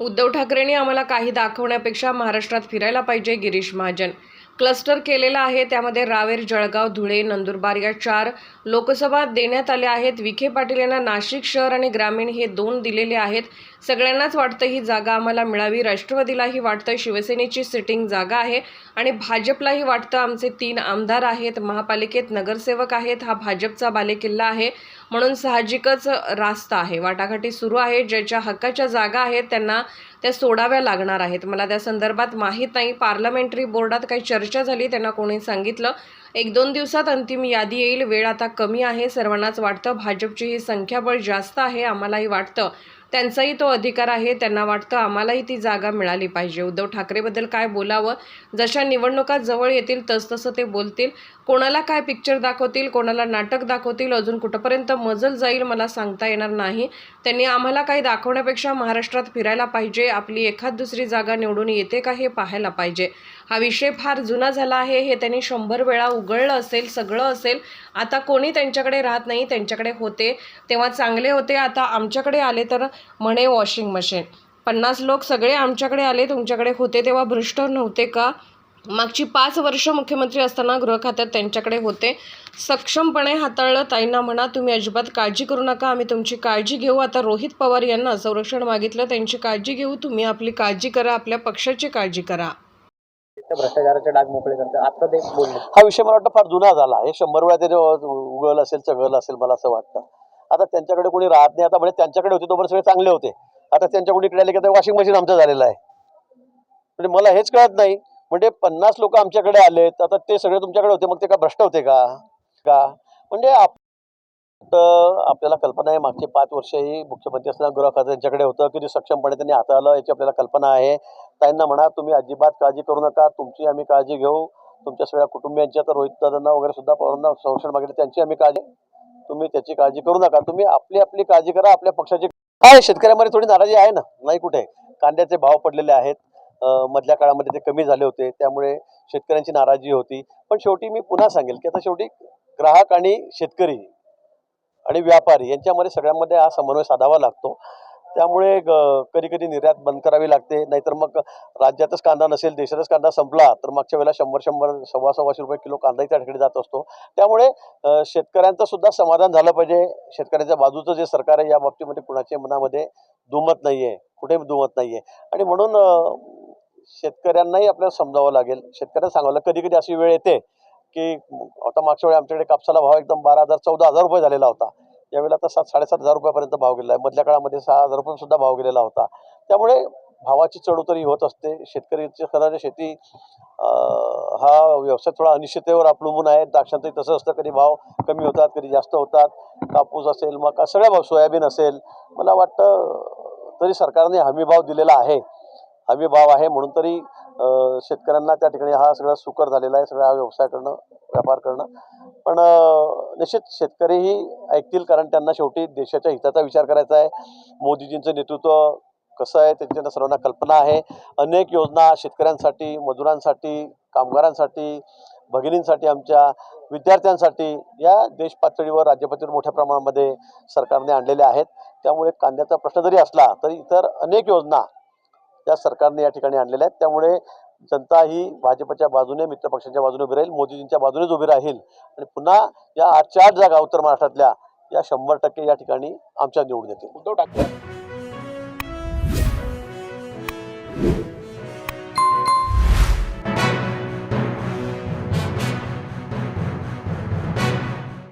उद्धव ठाकरेंनी आम्हाला काही दाखवण्यापेक्षा महाराष्ट्रात फिरायला पाहिजे गिरीश महाजन. क्लस्टर केलेला आहे त्यामध्ये रावेर जळगाव धुळे नंदुरबार या चार लोकसभा देण्यात आल्या आहेत. विखे पाटील यांना नाशिक शहर आणि ग्रामीण हे दोन दिलेले आहेत. सगळ्यांनाच वाटतं ही जागा आम्हाला मिळावी. राष्ट्रवादीलाही वाटतं शिवसेनेची सिटिंग जागा आहे आणि भाजपलाही वाटतं आमचे तीन आमदार आहेत. महापालिकेत नगरसेवक आहेत. हा भाजपचा बालेकिल्ला आहे. म्हणून साहजिकच रास्त आहे. वाटाघाटी सुरू आहे ज्याच्या हक्काच्या जागा आहेत त्यांना त्या सोडाव्या लागणार आहेत. मला त्या संदर्भात माहीत नाही. पार्लमेंटरी बोर्डात काही चर्चा झाली त्यांना कोणी सांगितलं. एक दोन दिवसात अंतिम यादी येईल. वेळ आता कमी आहे. सर्वांनाच वाटतं भाजपची ही संख्याबळ जास्त आहे. आम्हालाही वाटतं. त्यांचाही तो अधिकार आहे त्यांना वाटतं आम्हालाही ती जागा मिळाली पाहिजे. उद्धव ठाकरेबद्दल काय बोलावं? जशा निवडणुका जवळ येतील तसतसं ते बोलतील. कोणाला काय पिक्चर दाखवतील कोणाला नाटक दाखवतील अजून कुठंपर्यंत मजल जाईल मला सांगता येणार नाही. त्यांनी आम्हाला काही दाखवण्यापेक्षा महाराष्ट्रात फिरायला पाहिजे. आपली एखाद दुसरी जागा निवडून येते का हे पाहायला पाहिजे. हा विषय फार जुना झाला आहे हे त्यांनी शंभर वेळा उघडलं असेल सगळं असेल. आता कोणी त्यांच्याकडे राहत नाही त्यांच्याकडे होते. तेव्हा चांगले होते आता आमच्याकडे आले तर म्हणे वॉशिंग मशीन. पन्नास लोक सगळे आमच्याकडे आले तुमच्याकडे होते तेव्हा भ्रष्ट नव्हते का? मागची पाच वर्ष मुख्यमंत्री असताना गृह खात्यात त्यांच्याकडे होते. सक्षमपणे हाताळलं ताईंना म्हणा तुम्ही अजिबात काळजी करू नका आम्ही तुमची काळजी घेऊ. आता रोहित पवार यांना संरक्षण मागितलं त्यांची काळजी घेऊ तुम्ही आपली काळजी करा आपल्या पक्षाची काळजी करा. त्या भ्रष्टाचाराचे डाग मोकळे करतात. आता ते बोलले. हा विषय मला वाटतं फार जुना झाला. हे शंभर वेळा त्याने उगल असेल चगल असेल मला असं वाटतं. आता त्यांच्याकडे कोणी राहत नाही. आता म्हणजे त्यांच्याकडे होते तोपर्यंत सगळे चांगले होते. आता त्यांच्याकडे इकडे आले की आता वॉशिंग मशीन आमचं झालेलं आहे. म्हणजे मला हेच कळत नाही. म्हणजे पन्नास लोक आमच्याकडे आलेत. आता ते सगळे तुमच्याकडे होते मग ते का भ्रष्ट होते का? का? म्हणजे आपल्याला कल्पना आहे मागचे पाच वर्षही मुख्यमंत्री असताना गृह खातं यांच्याकडे होतं किती सक्षमपणे त्यांनी हाताळलं याची आपल्याला कल्पना आहे. त्यांना म्हणा तुम्ही अजिबात काळजी करू नका तुमची आम्ही काळजी घेऊ. तुमच्या सगळ्या कुटुंबियांच्या तर रोहित दादांना वगैरे सुद्धा पवारांना संरक्षण मागितलं त्यांची आम्ही काळजी तुम्ही त्याची काळजी करू नका. तुम्ही आपली आपली काळजी करा आपल्या पक्षाची काय शेतकऱ्यांमध्ये थोडी नाराजी आहे ना? नाही कुठे? कांद्याचे भाव पडलेले आहेत. मधल्या काळामध्ये ते कमी झाले होते त्यामुळे शेतकऱ्यांची नाराजी होती. पण शेवटी मी पुन्हा सांगेल की आता शेवटी ग्राहक आणि शेतकरी आणि व्यापारी यांच्यामध्ये सगळ्यांमध्ये हा समन्वय साधावा लागतो. त्यामुळे कधी कधी निर्यात बंद करावी लागते. नाहीतर मग राज्यातच कांदा नसेल देशातच कांदा संपला तर मागच्या वेळेला शंभर शंभर सव्वा सव्वाशे रुपये किलो कांदाही त्या ठिकाणी जात असतो. त्यामुळे शेतकऱ्यांचं सुद्धा समाधान झालं पाहिजे. शेतकऱ्याच्या बाजूचं जे सरकार आहे या बाबतीमध्ये कुणाच्या मनामध्ये दुमत नाही आहे कुठेही दुमत नाही आहे आणि म्हणून शेतकऱ्यांनाही आपल्याला समजावं लागेल. शेतकऱ्यांना सांगावं लागेल कधी कधी अशी वेळ येते की आता मागच्या वेळी आमच्याकडे कापसाला भाव एकदम बारा हजार चौदा हजार रुपये झालेला होता. यावेळेला आता सात साडेसात हजार रुपयापर्यंत भाव गेलेला आहे. मधल्या काळामध्ये सहा हजार रुपये सुद्धा भाव गेलेला होता. त्यामुळे भावाची चढउतरी होत असते. शेतकरीची खरं शेती हा व्यवसाय थोडा अनिश्चिततेवर अवलंबून आहे. द्राक्षांचंही तसं असतं. कधी भाव कमी होतात कधी जास्त होतात. कापूस असेल मका सगळ्या भाव सोयाबीन असेल. मला वाटतं तरी सरकारने हमी भाव दिलेला आहे. हमी भाव आहे म्हणून तरी शेतकऱ्यांना त्या ठिकाणी हा सगळा सुकर झालेला आहे सगळा हा व्यवसाय करणं व्यापार करणं. पण निश्चित शेतकरीही ऐकतील कारण त्यांना शेवटी देशाच्या हिताचा विचार करायचा आहे. मोदीजींचं नेतृत्व कसं आहे त्यांच्या सर्वांना कल्पना आहे. अनेक योजना शेतकऱ्यांसाठी मजुरांसाठी कामगारांसाठी भगिनींसाठी आमच्या विद्यार्थ्यांसाठी या देश पातळीवर राज्य पातळीवर मोठ्या प्रमाणामध्ये सरकारने आणलेल्या आहेत. त्यामुळे कांद्याचा प्रश्न जरी असला तरी इतर अनेक योजना त्या सरकारने या ठिकाणी आणलेल्या आहेत. त्यामुळे जनता ही भाजपच्या बाजूने मित्रपक्षांच्या बाजूने उभी राहील मोदीजींच्या बाजूनेच उभी राहील. आणि पुन्हा या आठच्या आठ जागा उत्तर महाराष्ट्रातल्या या शंभर टक्के या ठिकाणी आमच्या निवडून येतील. उद्धव ठाकरे.